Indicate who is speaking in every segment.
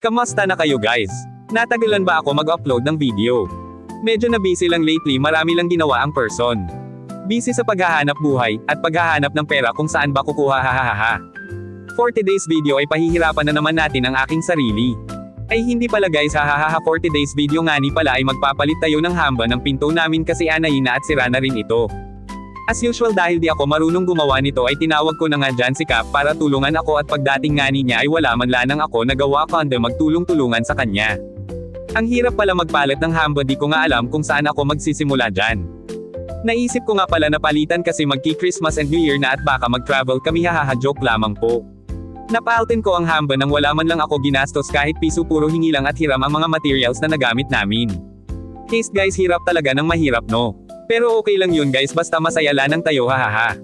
Speaker 1: Kamusta na kayo guys? Natagalan ba ako mag-upload ng video? Medyo na busy lang lately marami lang ginawa ang person. Busy sa paghahanap buhay, at paghahanap ng pera kung saan ba kukuha hahaha. For today's video ay pahihirapan na naman natin ang aking sarili. Ay hindi pala guys hahaha for today's video nga ni pala ay magpapalit tayo ng hamba ng pinto namin kasi anayin na at sira na rin ito. As usual dahil di ako marunong gumawa nito ay tinawag ko na nga dyan si Cap para tulungan ako at pagdating nga niya ay wala man lanang ako nagawa kundi magtulong-tulungan sa kanya. Ang hirap pala magpalit ng hamba di ko nga alam kung saan ako magsisimula dyan. Naisip ko nga pala na palitan kasi magki-Christmas and New Year na at baka mag-travel kami hahaha joke lamang po. Napaaltin ko ang hamba nang wala man lang ako ginastos kahit piso puro hingi lang at hiram ang mga materials na nagamit namin. Case guys hirap talaga ng mahirap no. Pero okay lang yun guys basta masaya lang tayo hahaha.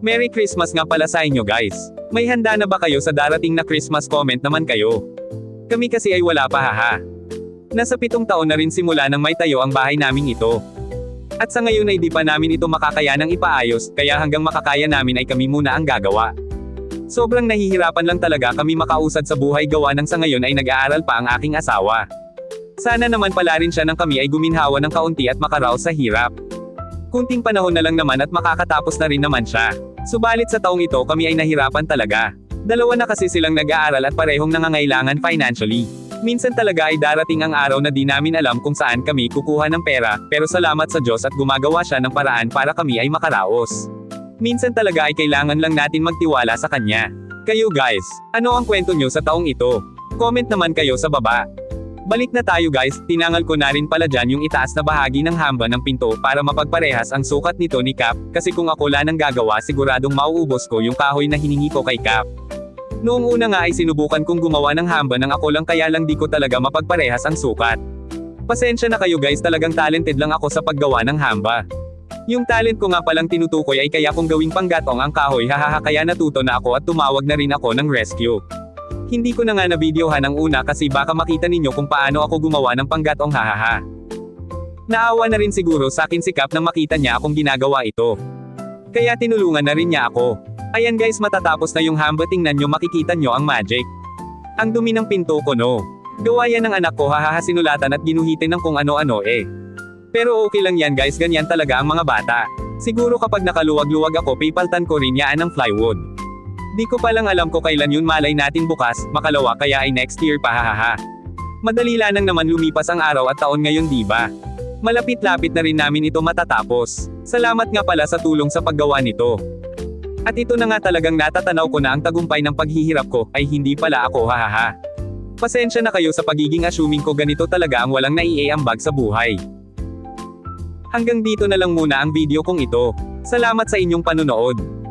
Speaker 1: Merry Christmas nga pala sa inyo guys. May handa na ba kayo sa darating na Christmas comment naman kayo? Kami kasi ay wala pa haha. Nasa pitong taon na rin simula nang may tayo ang bahay naming ito. At sa ngayon ay di pa namin ito makakayanang ipaayos, kaya hanggang makakaya namin ay kami muna ang gagawa. Sobrang nahihirapan lang talaga kami makausad sa buhay gawa ng sa ngayon ay nag-aaral pa ang aking asawa. Sana naman pala rin siya ng kami ay guminhawa ng kaunti at makaraw sa hirap. Kunting panahon na lang naman at makakatapos na rin naman siya. Subalit sa taong ito kami ay nahirapan talaga. Dalawa na kasi silang nag-aaral at parehong nangangailangan financially. Minsan talaga ay darating ang araw na di namin alam kung saan kami kukuha ng pera, pero salamat sa Diyos at gumagawa siya ng paraan para kami ay makaraos. Minsan talaga ay kailangan lang natin magtiwala sa Kanya. Kayo guys, ano ang kwento nyo sa taong ito? Comment naman kayo sa baba. Balik na tayo guys, tinangal ko na rin pala dyan yung itaas na bahagi ng hamba ng pinto para mapagparehas ang sukat nito ni Cap, kasi kung ako lang ang gagawa siguradong mauubos ko yung kahoy na hiningi ko kay Cap. Noong una nga ay sinubukan kong gumawa ng hamba ng ako lang kaya lang di ko talaga mapagparehas ang sukat. Pasensya na kayo guys talagang talented lang ako sa paggawa ng hamba. Yung talent ko nga palang tinutukoy ay kaya kong gawing panggatong ang kahoy hahaha kaya natuto na ako at tumawag na rin ako ng rescue. Hindi ko na nga na-videohan ang una kasi baka makita ninyo kung paano ako gumawa ng panggatong hahaha. Naawa na rin siguro sa akin si Cap nang makita niya akong ginagawa ito. Kaya tinulungan na rin niya ako. Ayan guys matatapos na yung hamba tingnan nyo makikita nyo ang magic. Ang dumi ng pinto ko no. Gawa yan ng anak ko hahaha sinulatan at ginuhitin ng kung ano-ano eh. Pero okay lang yan guys ganyan talaga ang mga bata. Siguro kapag nakaluwag-luwag ako pipaltan ko rin yaan ng plywood. Di ko palang alam ko kailan yun malay natin bukas, makalawa kaya ay next year pa hahaha. Madali lang naman lumipas ang araw at taon ngayon di ba? Malapit-lapit na rin namin ito matatapos. Salamat nga pala sa tulong sa paggawa nito. At ito na nga talagang natatanaw ko na ang tagumpay ng paghihirap ko, ay hindi pala ako hahaha. Pasensya na kayo sa pagiging assuming ko ganito talaga ang walang naiiambag sa buhay. Hanggang dito na lang muna ang video kong ito. Salamat sa inyong panunood.